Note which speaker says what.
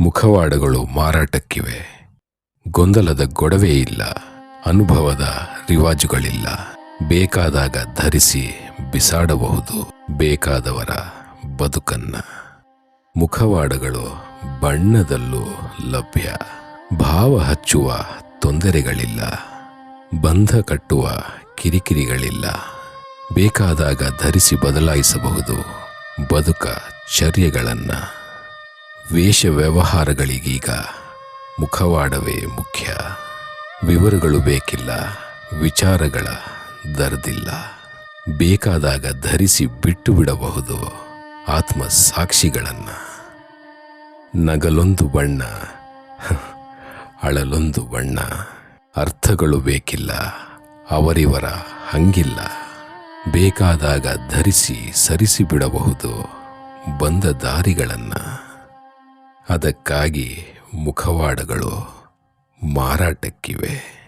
Speaker 1: ಮುಖವಾಡಗಳು ಮಾರಾಟಕ್ಕಿವೆ. ಗೊಂದಲದ ಗೊಡವೆ ಇಲ್ಲ, ಅನುಭವದ ರಿವಾಜುಗಳಿಲ್ಲ. ಬೇಕಾದಾಗ ಧರಿಸಿ ಬಿಸಾಡಬಹುದು, ಬೇಕಾದವರ ಬದುಕನ್ನ. ಮುಖವಾಡಗಳು ಬಣ್ಣದಲ್ಲೂ ಲಭ್ಯ. ಭಾವ ಹಚ್ಚುವ ತೊಂದರೆಗಳಿಲ್ಲ. ಬಂಧ ಕಟ್ಟುವ ಕಿರಿಕಿರಿಗಳಿಲ್ಲ. ಬೇಕಾದಾಗ ಧರಿಸಿ ಬದಲಾಯಿಸಬಹುದು ಬದುಕ ಚರ್ಯಗಳನ್ನ. ವೇಷ ವ್ಯವಹಾರಗಳಿಗೀಗ ಮುಖವಾಡವೇ ಮುಖ್ಯ. ವಿವರಗಳು ಬೇಕಿಲ್ಲ, ವಿಚಾರಗಳ ದರ್ದಿಲ್ಲ. ಬೇಕಾದಾಗ ಧರಿಸಿ ಬಿಟ್ಟು ಬಿಡಬಹುದು ಆತ್ಮ ಸಾಕ್ಷಿಗಳನ್ನು ನಗಲೊಂದು ಬಣ್ಣ, ಅಳಲೊಂದು ಬಣ್ಣ. ಅರ್ಥಗಳು ಬೇಕಿಲ್ಲ, ಅವರಿವರ ಹಂಗಿಲ್ಲ. ಬೇಕಾದಾಗ ಧರಿಸಿ ಸರಿಸಿ ಬಿಡಬಹುದು ಬಂದ ದಾರಿಗಳನ್ನ. ಅದಕ್ಕಾಗಿ ಮುಖವಾಡಗಳು ಮಾರಾಟಕ್ಕಿವೆ.